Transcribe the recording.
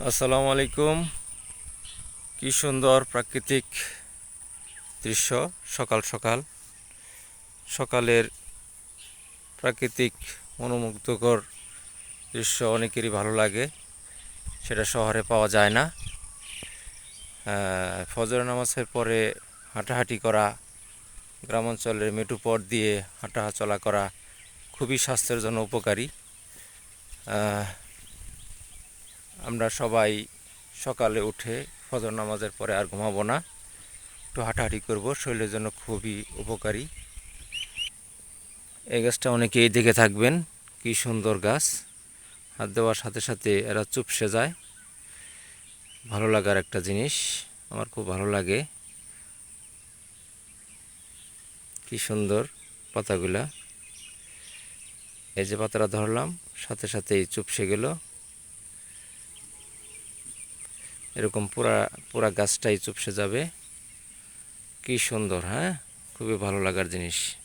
আসসালামু আলাইকুম। কি সুন্দর প্রাকৃতিক দৃশ্য সকাল সকাল। সকালের প্রাকৃতিক মনোমুগ্ধকর দৃশ্য অনেকেরই ভালো লাগে, সেটা শহরে পাওয়া যায় না। ফজর নামাজের পরে হাঁটাহাঁটি করা, গ্রামাঞ্চলের মেঠু পথ দিয়ে হাঁটা চলা করা খুবই স্বাস্থ্যের জন্য উপকারী। আমরা সবাই সকালে উঠে ফজর নামাজের পরে আর ঘুমাবো না। একটু হাঁটাহাঁটি করব, শরীরের জন্য খুবই উপকারী। এই গাছটা অনেকেই দেখে থাকবেন, কি সুন্দর গাছ। হাত দেওয়ার সাথে সাথে এরা চুপসে যায়। ভালো লাগার একটা জিনিস, আমার খুব ভালো লাগে। কি সুন্দর পাতাগুলা। এই যে পাতাটা ধরলাম, সাথে সাথেই চুপসে গেল। এরকম পুরা পুরা গাছটাই চুপসে যাবে। কি সুন্দর হ্যাঁ? খুবই ভালো লাগার জিনিস।